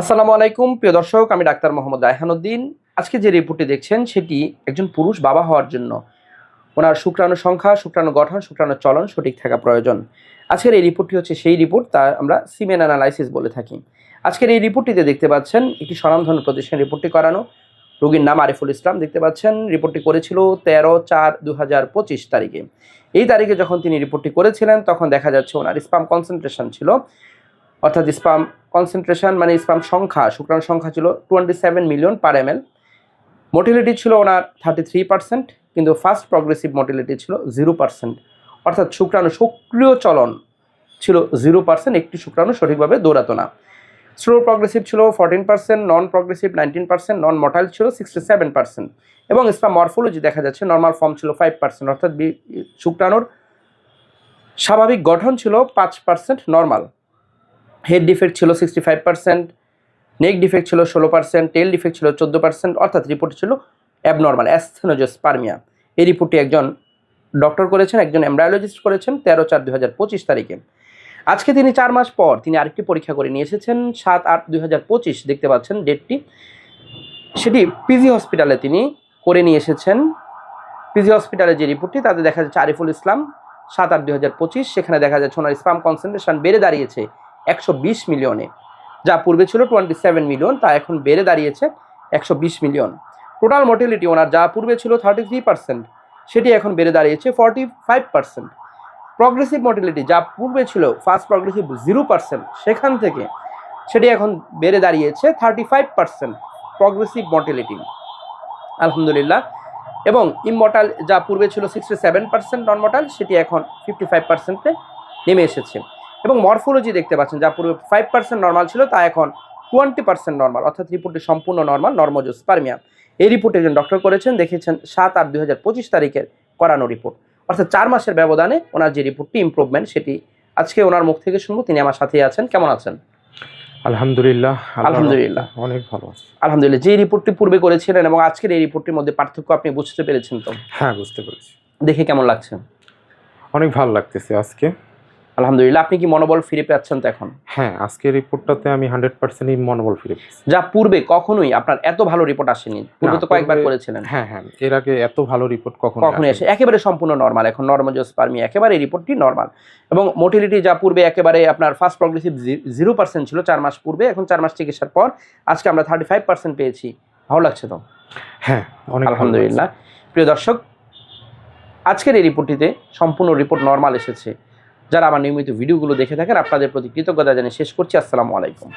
আসসালামু আলাইকুম, প্রিয় দর্শক, আমি ডাক্তার মোহাম্মদ রায়হানুদ্দিন আজকে যে রিপোর্টটি দেখছেন, সেটি একজন পুরুষ বাবা হওয়ার জন্য। ওনার শুক্রাণু সংখ্যা, শুক্রাণু গঠন, শুক্রাণু চলন সঠিক থাকা প্রয়োজন। আজকের এই রিপোর্টটি হচ্ছে সেই রিপোর্ট তা আমরা সিমেন অ্যানালাইসিস বলে থাকি। আজকের এই রিপোর্টটিতে দেখতে পাচ্ছেন, একটি স্বনামধন্য প্রতিষ্ঠান রিপোর্টটি করানো। রোগীর নাম আরিফুল ইসলাম দেখতে পাচ্ছেন। রিপোর্টটি করেছিল তেরো চার দু হাজার পঁচিশ তারিখে। এই তারিখে যখন তিনি রিপোর্টটি করেছিলেন, তখন দেখা যাচ্ছে ওনার স্পাম কনসেন্ট্রেশন ছিল। অর্থাৎ স্পাম কনসেন্ট্রেশন মানে স্পাম সংখ্যা, শুক্রাণু সংখ্যা ছিল twenty seven million per M L motility ছিল ওনার থার্টি থ্রি পার্সেন্ট কিন্তু ফার্স্ট প্রগ্রেসিভ মোটিলিটি ছিল জিরো পার্সেন্ট অর্থাৎ শুক্রাণু সক্রিয় চলন ছিল জিরো পার্সেন্ট একটি শুক্রাণু সঠিকভাবে দৌড়াতো না। স্লো প্রগ্রেসিভ ছিল fourteen percent non progressive nineteen percent non mortal ছিল সিক্সটি সেভেন পার্সেন্ট এবং স্পাম মরফোলজি দেখা যাচ্ছে নর্মাল ফর্ম ছিল ফাইভ পার্সেন্ট অর্থাৎ শুক্রাণুর স্বাভাবিক গঠন ছিল পাঁচ পার্সেন্ট নর্মাল হেড ডিফেক্ট ছিল sixty five percent neck defect ছিল ষোলো পার্সেন্ট টেল ডিফেক্ট ছিল চোদ্দ পার্সেন্ট অর্থাৎ রিপোর্ট ছিল অ্যাবনর্মাল অ্যাস্থেনোজোস্পার্মিয়া এই রিপোর্টটি একজন ডক্টর করেছেন, একজন এমব্রায়োলজিস্ট করেছেন তেরো চার দুই হাজার পঁচিশ তারিখে। আজকে তিনি চার মাস পর তিনি আরেকটি পরীক্ষা করে নিয়ে এসেছেন, সাত আট দুই হাজার পঁচিশ দেখতে পাচ্ছেন ডেটটি সেটি পিজি হসপিটালে তিনি করে নিয়ে এসেছেন। পিজি হসপিটালে যে রিপোর্টটি তাতে দেখা যাচ্ছে আরিফুল ইসলাম, সাত আট দুই হাজার পঁচিশ, সেখানে দেখা যাচ্ছে ওনার স্পাম কনসেন্ট্রেশন বেড়ে দাঁড়িয়েছে একশো বিশ মিলিয়নে। যা পূর্বে ছিল টোয়েন্টি সেভেন মিলিয়ন, তা এখন বেড়ে দাঁড়িয়েছে একশো বিশ মিলিয়ন। টোটাল মোটিলিটি ওনার যা পূর্বে ছিল থার্টি থ্রি পার্সেন্ট সেটি এখন বেড়ে দাঁড়িয়েছে forty five percent progressive motility যা পূর্বে ছিল ফার্স্ট প্রগ্রেসিভ জিরো পার্সেন্ট সেখান থেকে সেটি এখন বেড়ে দাঁড়িয়েছে thirty five percent progressive motility আলহামদুলিল্লাহ। এবং ইমমর্টাল যা পূর্বে ছিল sixty seven percent non mortal সেটি এখন ফিফটি ফাইভ পার্সেন্টে নেমে এসেছে। এবং মরফোলজি দেখতে পাচ্ছেন যা পূর্বে ফাইভ পার্সেন্ট নর্মাল ছিল তা এখন টোয়েন্টি পার্সেন্ট নর্মাল অর্থাৎ রিপোর্টটি সম্পূর্ণ নর্মাল নর্মোজোস্পার্মিয়া এই রিপোর্ট একজন ডক্টর করেছেন দেখেছেন সাত আট দুই হাজার পঁচিশ তারিখের করানো রিপোর্ট অর্থাৎ চার মাসের ব্যবধানে ওনার যে রিপোর্টটি ইমপ্রুভমেন্ট সেটি আজকে ওনার মুখ থেকে শুনব তিনি আমার সাথেই আছেন কেমন আছেন? আলহামদুলিল্লাহ আলহামদুলিল্লাহ। অনেক ভালো আছি। আলহামদুলিল্লাহ যে রিপোর্টটি পূর্বে করেছিলেন এবং আজকের এই রিপোর্টটির মধ্যে পার্থক্য আপনি বুঝতে পেরেছেন তো? হ্যাঁ বুঝতে পেরেছি। দেখে কেমন লাগছে? অনেক ভালো লাগতেছে আজকে। আলহামদুলিল্লাহ আপনি কি মনোবল ফিরে পাচ্ছেন তো এখন? হ্যাঁ আজকের রিপোর্টটাতে আমি হান্ড্রেড পার্সেন্টই মনোবল ফিরে পেয়েছি। যা পূর্বে কখনোই আপনার এত ভালো রিপোর্ট আসেনি। পূর্বে তো কয়েকবার করেছিলেন। হ্যাঁ হ্যাঁ এর আগে এত ভালো রিপোর্ট কখনো কখনোই আসে একেবারে সম্পূর্ণ নর্মাল এখন নর্মোজোস্পার্মি একেবারে রিপোর্টটি নর্মাল এবং মোটিলিটি যা পূর্বে একেবারে আপনার ফার্স্ট প্রগ্রেসিভ জিরো পার্সেন্ট ছিল চার মাস পূর্বে এখন চার মাস চিকিৎসার পর আজকে আমরা থার্টি ফাইভ পার্সেন্ট পেয়েছি। ভালো লাগছে তো? হ্যাঁ অনেক আলহামদুলিল্লাহ। প্রিয় দর্শক আজকের এই রিপোর্টটিতে সম্পূর্ণ রিপোর্ট নর্মাল এসেছে। যারা আমার নিয়মিত ভিডিওগুলো দেখে থাকেন আপনাদের প্রতি কৃতজ্ঞতা জানিয়ে শেষ করছি। আসসালামু আলাইকুম।